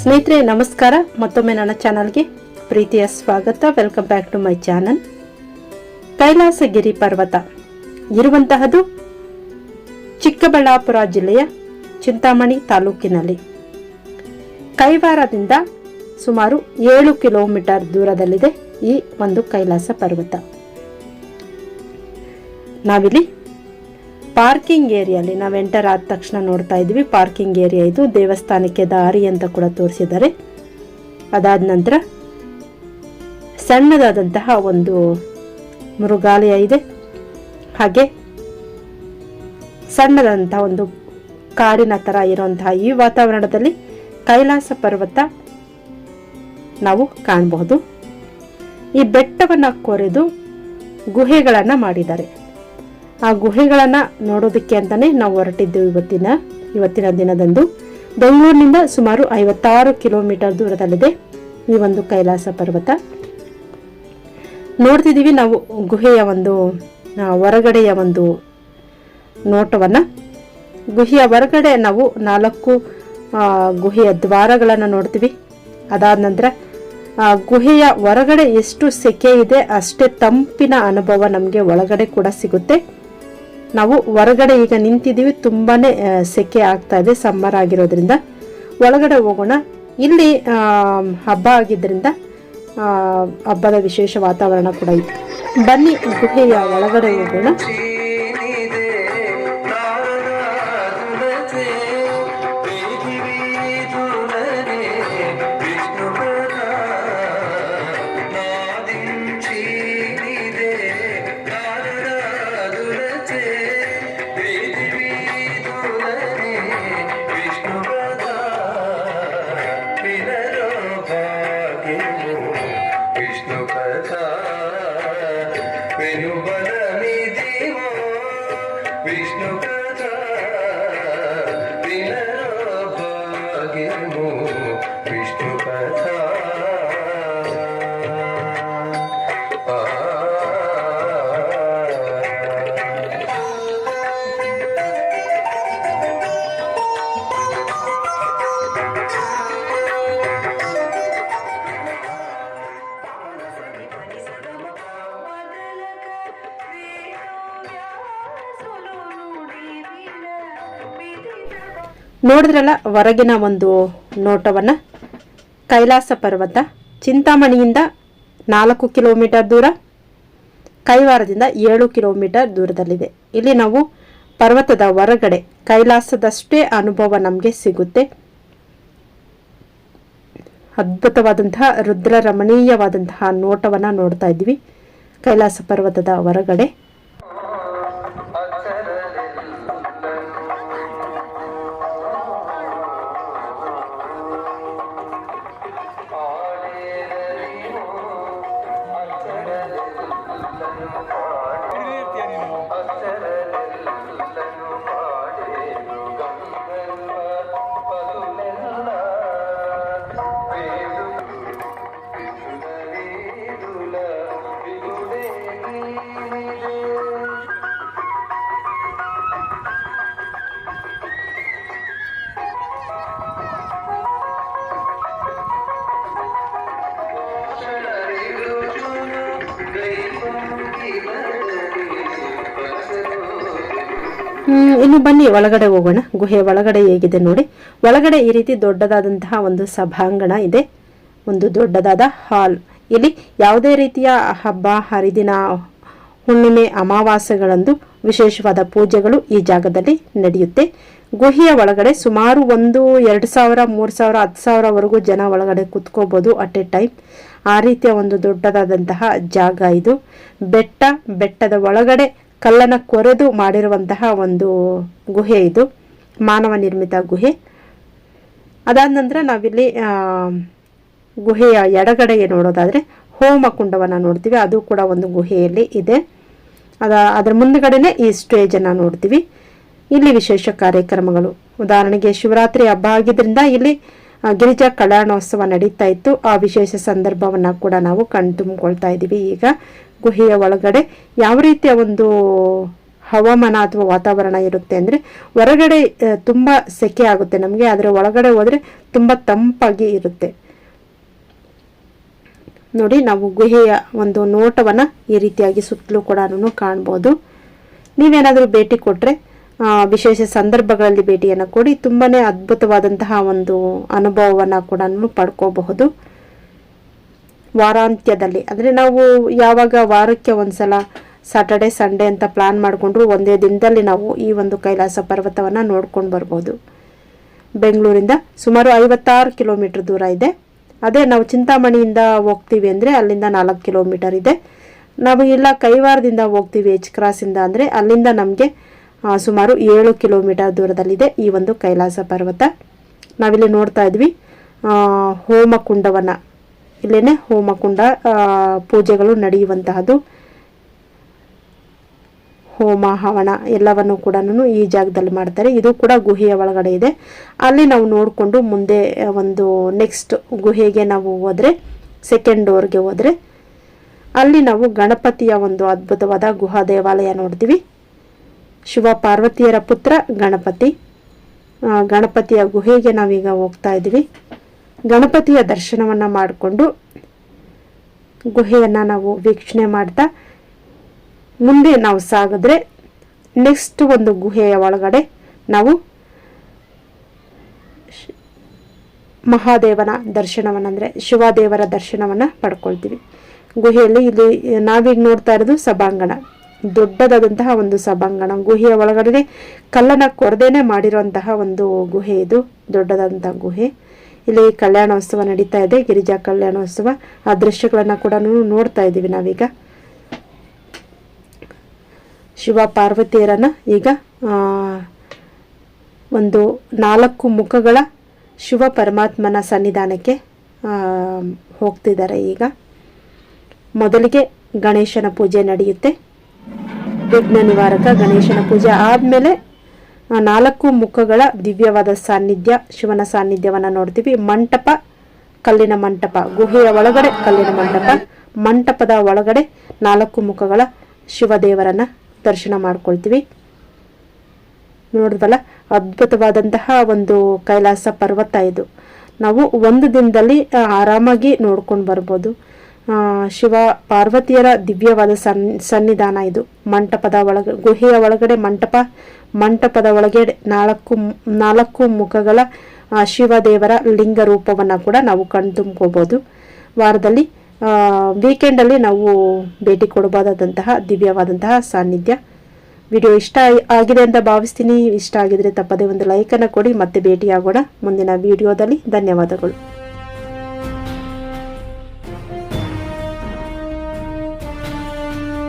ಸ್ನೇಹಿತರೆ, ನಮಸ್ಕಾರ. ಮತ್ತೊಮ್ಮೆ ನನ್ನ ಚಾನಲ್ಗೆ ಪ್ರೀತಿಯ ಸ್ವಾಗತ. Welcome back to my channel Kailasagiri ಪರ್ವತ. ಇರುವಂತಹದು ಚಿಕ್ಕಬಳ್ಳಾಪುರ ಜಿಲ್ಲೆಯ ಚಿಂತಾಮಣಿ ತಾಲೂಕಿನಲ್ಲಿ. ಕೈವಾರದಿಂದ ಸುಮಾರು ಏಳು ಕಿಲೋಮೀಟರ್ ದೂರದಲ್ಲಿದೆ ಈ ಒಂದು ಕೈಲಾಸ ಪರ್ವತ. ನಾವಿಲ್ಲಿ ಪಾರ್ಕಿಂಗ್ ಏರಿಯಲ್ಲಿ ನಾವು ಎಂಟರ್ ಆದ ತಕ್ಷಣ ನೋಡ್ತಾ ಇದ್ವಿ. ಪಾರ್ಕಿಂಗ್ ಏರಿಯಾ ಇದು ದೇವಸ್ಥಾನಕ್ಕೆ ದಾರಿ ಅಂತ ಕೂಡ ತೋರಿಸಿದ್ದಾರೆ. ಅದಾದ ನಂತರ ಸಣ್ಣದಾದಂತಹ ಒಂದು ಮೃಗಾಲಯ ಇದೆ. ಹಾಗೆ ಸಣ್ಣದಂತಹ ಒಂದು ಕಾಡಿನ ಥರ ಇರುವಂತಹ ಈ ವಾತಾವರಣದಲ್ಲಿ ಕೈಲಾಸ ಪರ್ವತ ನಾವು ಕಾಣಬಹುದು. ಈ ಬೆಟ್ಟವನ್ನು ಕೊರೆದು ಗುಹೆಗಳನ್ನು ಮಾಡಿದ್ದಾರೆ. ಆ ಗುಹೆಗಳನ್ನು ನೋಡೋದಕ್ಕೆ ಅಂತಾನೆ ನಾವು ಹೊರಟಿದ್ದೆವು ಇವತ್ತಿನ ಇವತ್ತಿನ ದಿನದಂದು. ಬೆಂಗಳೂರಿನಿಂದ ಸುಮಾರು ಐವತ್ತಾರು ಕಿಲೋಮೀಟರ್ ದೂರದಲ್ಲಿದೆ ಈ ಒಂದು ಕೈಲಾಸ ಪರ್ವತ. ನೋಡ್ತಿದ್ದೀವಿ ನಾವು ಗುಹೆಯ ಒಂದು ಹೊರಗಡೆಯ ಒಂದು ನೋಟವನ್ನು. ಗುಹೆಯ ಹೊರಗಡೆ ನಾವು ನಾಲ್ಕು ಗುಹೆಯ ದ್ವಾರಗಳನ್ನು ನೋಡ್ತೀವಿ. ಅದಾದ ನಂತರ ಗುಹೆಯ ಹೊರಗಡೆ ಎಷ್ಟು ಸೆಕೆ ಇದೆ ಅಷ್ಟೇ ತಂಪಿನ ಅನುಭವ ನಮಗೆ ಒಳಗಡೆ ಕೂಡ ಸಿಗುತ್ತೆ. ನಾವು ಹೊರಗಡೆ ಈಗ ನಿಂತಿದ್ದೀವಿ ತುಂಬಾನೇ ಆ, ಸೆಕೆ ಆಗ್ತಾ ಇದೆ ಸಮ್ಮರ್ ಆಗಿರೋದ್ರಿಂದ. ಒಳಗಡೆ ಹೋಗೋಣ. ಇಲ್ಲಿ ಹಬ್ಬ ಆಗಿದ್ದರಿಂದ ಹಬ್ಬದ ವಿಶೇಷ ವಾತಾವರಣ ಕೂಡ ಇತ್ತು ಬನ್ನಿ ಗುಹೆಯ ಒಳಗಡೆ ಹೋಗೋಣ. দেখবো ನೋಡಿದ್ರಲ್ಲ, ಹೊರಗಿನ ಒಂದು ನೋಟವನ್ನು? ಕೈಲಾಸ ಪರ್ವತ, ಚಿಂತಾಮಣಿಯಿಂದ ನಾಲ್ಕು ಕಿಲೋಮೀಟರ್ ದೂರ, ಕೈವಾರದಿಂದ ಏಳು ಕಿಲೋಮೀಟರ್ ದೂರದಲ್ಲಿದೆ. ಇಲ್ಲಿ ನಾವು ಪರ್ವತದ ಹೊರಗಡೆ ಕೈಲಾಸದಷ್ಟೇ ಅನುಭವ ನಮಗೆ ಸಿಗುತ್ತೆ. ಅದ್ಭುತವಾದಂತಹ ರುದ್ರ ರಮಣೀಯವಾದಂತಹ ನೋಟವನ್ನು ನೋಡ್ತಾ ಇದ್ದೀವಿ. ಕೈಲಾಸ ಪರ್ವತದ ಹೊರಗಡೆ. ಇನ್ನು ಬನ್ನಿ, ಒಳಗಡೆ ಹೋಗೋಣ. ಗುಹೆ ಒಳಗಡೆ ಹೇಗಿದೆ ನೋಡಿ. ಒಳಗಡೆ ಈ ರೀತಿ ದೊಡ್ಡದಾದಂತಹ ಒಂದು ಸಭಾಂಗಣ ಇದೆ. ಒಂದು ದೊಡ್ಡದಾದ ಹಾಲ್. ಇಲ್ಲಿ ಯಾವುದೇ ರೀತಿಯ ಹಬ್ಬ, ಹರಿದಿನ, ಹುಣ್ಣಿಮೆ, ಅಮಾವಾಸ್ಯೆಗಳಂದು ವಿಶೇಷವಾದ ಪೂಜೆಗಳು ಈ ಜಾಗದಲ್ಲಿ ನಡೆಯುತ್ತೆ. ಗುಹೆಯ ಒಳಗಡೆ ಸುಮಾರು ಒಂದು, ಎರಡು ಸಾವಿರ, ಮೂರು ಸಾವಿರ, ಹತ್ತು ಸಾವಿರವರೆಗೂ ಜನ ಒಳಗಡೆ ಕುತ್ಕೋಬೋದು ಅಟ್ ಎ ಟೈಮ್. ಆ ರೀತಿಯ ಒಂದು ದೊಡ್ಡದಾದಂತಹ ಜಾಗ ಇದು. ಬೆಟ್ಟ, ಬೆಟ್ಟದ ಒಳಗಡೆ ಕಲ್ಲನ್ನು ಕೊರೆದು ಮಾಡಿರುವಂತಹ ಒಂದು ಗುಹೆ ಇದು, ಮಾನವ ನಿರ್ಮಿತ ಗುಹೆ. ಅದಾದ ನಂತರ ನಾವಿಲ್ಲಿ ಗುಹೆಯ ಎಡಗಡೆಗೆ ನೋಡೋದಾದರೆ ಹೋಮ ಕುಂಡವನ್ನು ನೋಡ್ತೀವಿ. ಅದು ಕೂಡ ಒಂದು ಗುಹೆಯಲ್ಲಿ ಇದೆ. ಅದ, ಅದರ ಮುಂದಗಡೆನೇ ಈ ಸ್ಟೇಜನ್ನು ನೋಡ್ತೀವಿ. ಇಲ್ಲಿ ವಿಶೇಷ ಕಾರ್ಯಕ್ರಮಗಳು. ಉದಾಹರಣೆಗೆ ಶಿವರಾತ್ರಿ ಹಬ್ಬ ಆಗಿದ್ದರಿಂದ ಇಲ್ಲಿ ಗಿರಿಜಾ ಕಲ್ಯಾಣೋತ್ಸವ ನಡೀತಾ ಇತ್ತು. ಆ ವಿಶೇಷ ಸಂದರ್ಭವನ್ನು ಕೂಡ ನಾವು ಕಣ್ತುಂಬಿಕೊಳ್ತಾ ಇದ್ದೀವಿ ಈಗ. ಗುಹೆಯ ಒಳಗಡೆ ಯಾವ ರೀತಿಯ ಒಂದು ಹವಾಮಾನ ಅಥವಾ ವಾತಾವರಣ ಇರುತ್ತೆ ಅಂದರೆ ಹೊರಗಡೆ ತುಂಬ ಸೆಕೆ ಆಗುತ್ತೆ ನಮಗೆ, ಆದರೆ ಒಳಗಡೆ ಹೋದರೆ ತುಂಬ ತಂಪಾಗಿ ಇರುತ್ತೆ. ನೋಡಿ, ನಾವು ಗುಹೆಯ ಒಂದು ನೋಟವನ್ನು ಈ ರೀತಿಯಾಗಿ ಸುತ್ತಲೂ ಕೂಡ ಕಾಣ್ಬೋದು. ನೀವೇನಾದರೂ ಭೇಟಿ ಕೊಟ್ಟರೆ ವಿಶೇಷ ಸಂದರ್ಭಗಳಲ್ಲಿ ಭೇಟಿಯನ್ನು ಕೊಡಿ. ತುಂಬಾ ಅದ್ಭುತವಾದಂತಹ ಒಂದು ಅನುಭವವನ್ನು ಕೂಡ ಪಡ್ಕೋಬಹುದು. ವಾರಾಂತ್ಯದಲ್ಲಿ. ಅಂದರೆ ನಾವು ಯಾವಾಗ ವಾರಕ್ಕೆ ಒಂದ್ಸಲ ಸಾಟರ್ಡೆ ಸಂಡೇ ಅಂತ ಪ್ಲಾನ್ ಮಾಡಿಕೊಂಡ್ರು, ಒಂದೇ ದಿನದಲ್ಲಿ ನಾವು ಈ ಒಂದು ಕೈಲಾಸ ಪರ್ವತವನ್ನು ನೋಡ್ಕೊಂಡು ಬರ್ಬೋದು. ಬೆಂಗಳೂರಿಂದ ಸುಮಾರು ಐವತ್ತಾರು ಕಿಲೋಮೀಟರ್ ದೂರ ಇದೆ. ಅದೇ ನಾವು ಚಿಂತಾಮಣಿಯಿಂದ ಹೋಗ್ತೀವಿ ಅಂದರೆ ಅಲ್ಲಿಂದ ನಾಲ್ಕು ಕಿಲೋಮೀಟರ್ ಇದೆ. ನಾವು ಇಲ್ಲ ಕೈವಾರದಿಂದ ಹೋಗ್ತೀವಿ ಎಚ್ ಕ್ರಾಸಿಂದ ಅಂದರೆ ಅಲ್ಲಿಂದ ನಮಗೆ ಸುಮಾರು ಏಳು ಕಿಲೋಮೀಟರ್ ದೂರದಲ್ಲಿದೆ ಈ ಒಂದು ಕೈಲಾಸ ಪರ್ವತ. ನಾವಿಲ್ಲಿ ನೋಡ್ತಾ ಇದ್ವಿ ಹೋಮಕುಂಡವನ್ನು. ಇಲ್ಲೇನೆ ಹೋಮಕುಂಡ ಪೂಜೆಗಳು ನಡೆಯುವಂತಹದ್ದು ಹೋಮ, ಹವನ ಎಲ್ಲವನ್ನು ಕೂಡ ಈ ಜಾಗದಲ್ಲಿ ಮಾಡ್ತಾರೆ. ಇದು ಕೂಡ ಗುಹೆಯ ಒಳಗಡೆ ಇದೆ. ಅಲ್ಲಿ ನಾವು ನೋಡಿಕೊಂಡು ಮುಂದೆ ಒಂದು ನೆಕ್ಸ್ಟ್ ಗುಹೆಗೆ ನಾವು ಹೋದರೆ ಸೆಕೆಂಡ್ ಡೋರ್ಗೆ ಹೋದರೆ, ಅಲ್ಲಿ ನಾವು ಗಣಪತಿಯ ಒಂದು ಅದ್ಭುತವಾದ ಗುಹಾ ದೇವಾಲಯ ನೋಡ್ತೀವಿ. ಶಿವ ಪಾರ್ವತಿಯರ ಪುತ್ರ ಗಣಪತಿ. ಗಣಪತಿಯ ಗುಹೆಗೆ ನಾವೀಗ ಹೋಗ್ತಾ ಇದ್ದೀವಿ. ಗಣಪತಿಯ ದರ್ಶನವನ್ನು ಮಾಡಿಕೊಂಡು ಗುಹೆಯನ್ನು ನಾವು ವೀಕ್ಷಣೆ ಮಾಡ್ತಾ ಮುಂದೆ ನಾವು ಸಾಗಿದ್ರೆ ನೆಕ್ಸ್ಟ್ ಒಂದು ಗುಹೆಯ ಒಳಗಡೆ ನಾವು ಮಹಾದೇವನ ದರ್ಶನವನ್ನು ಅಂದರೆ ಶಿವದೇವರ ದರ್ಶನವನ್ನು ಪಡ್ಕೊಳ್ತೀವಿ. ಗುಹೆಯಲ್ಲಿ ಇಲ್ಲಿ ನಾವೀಗ ನೋಡ್ತಾ ಇರೋದು ಸಭಾಂಗಣ. ದೊಡ್ಡದಾದಂತಹ ಒಂದು ಸಭಾಂಗಣ. ಗುಹೆಯ ಒಳಗಡೆ ಕಲ್ಲನ್ನು ಕೊರದೇನೆ ಮಾಡಿರುವಂತಹ ಒಂದು ಗುಹೆ ಇದು. ದೊಡ್ಡದಾದಂತಹ ಗುಹೆ. ಇಲ್ಲಿ ಕಲ್ಯಾಣೋತ್ಸವ ನಡೀತಾ ಇದೆ, ಗಿರಿಜಾ ಕಲ್ಯಾಣೋತ್ಸವ. ಆ ದೃಶ್ಯಗಳನ್ನು ಕೂಡ ನೋಡ್ತಾ ಇದ್ದೀವಿ ನಾವೀಗ. ಶಿವ ಪಾರ್ವತಿಯರನ್ನು ಈಗ ಒಂದು ನಾಲ್ಕು ಮುಖಗಳ ಶಿವ ಪರಮಾತ್ಮನ ಸನ್ನಿಧಾನಕ್ಕೆ ಹೋಗ್ತಿದ್ದಾರೆ ಈಗ. ಮೊದಲಿಗೆ ಗಣೇಶನ ಪೂಜೆ ನಡೆಯುತ್ತೆ. ವಿಘ್ನ ನಿವಾರಕ ಗಣೇಶನ ಪೂಜೆ ಆದಮೇಲೆ ನಾಲ್ಕು ಮುಖಗಳ ದಿವ್ಯವಾದ ಸಾನ್ನಿಧ್ಯ, ಶಿವನ ಸಾನ್ನಿಧ್ಯವನ್ನು ನೋಡ್ತೀವಿ. ಮಂಟಪ, ಕಲ್ಲಿನ ಮಂಟಪ. ಗುಹೆಯ ಒಳಗಡೆ ಕಲ್ಲಿನ ಮಂಟಪ, ಮಂಟಪದ ಒಳಗಡೆ ನಾಲ್ಕು ಮುಖಗಳ ಶಿವದೇವರನ್ನ ದರ್ಶನ ಮಾಡ್ಕೊಳ್ತೀವಿ. ನೋಡಿದ್ವಲ್ಲ, ಅದ್ಭುತವಾದಂತಹ ಒಂದು ಕೈಲಾಸ ಪರ್ವತ ಇದು. ನಾವು ಒಂದು ದಿನದಲ್ಲಿ ಆರಾಮಾಗಿ ನೋಡ್ಕೊಂಡು ಬರ್ಬೋದು. ಶಿವ ಪಾರ್ವತಿಯರ ದಿವ್ಯವಾದ ಸನ್, ಸನ್ನಿಧಾನ ಇದು. ಮಂಟಪದ ಒಳಗೆ, ಗುಹೆಯ ಒಳಗಡೆ ಮಂಟಪ, ಮಂಟಪದ ಒಳಗಡೆ ನಾಲ್ಕು ನಾಲ್ಕು ಮುಖಗಳ ಶಿವ ಶಿವದೇವರ ಲಿಂಗ ರೂಪವನ್ನು ಕೂಡ ನಾವು ಕಣ್ತುಂಬ್ಕೋಬೋದು ವಾರದಲ್ಲಿ ವೀಕೆಂಡಲ್ಲಿ ನಾವು ಭೇಟಿ ಕೊಡಬಹುದಾದಂತಹ, ದಿವ್ಯವಾದಂತಹ ಸಾನ್ನಿಧ್ಯ. ವಿಡಿಯೋ ಇಷ್ಟ ಆಗಿದೆ ಅಂತ ಭಾವಿಸ್ತೀನಿ. ಇಷ್ಟ ಆಗಿದ್ರೆ ತಪ್ಪದೆ ಒಂದು ಲೈಕನ್ನು ಕೊಡಿ. ಮತ್ತೆ ಭೇಟಿಯಾಗೋಣ. ಮುಂದಿನ ವಿಡಿಯೋದಲ್ಲಿ ಧನ್ಯವಾದಗಳು.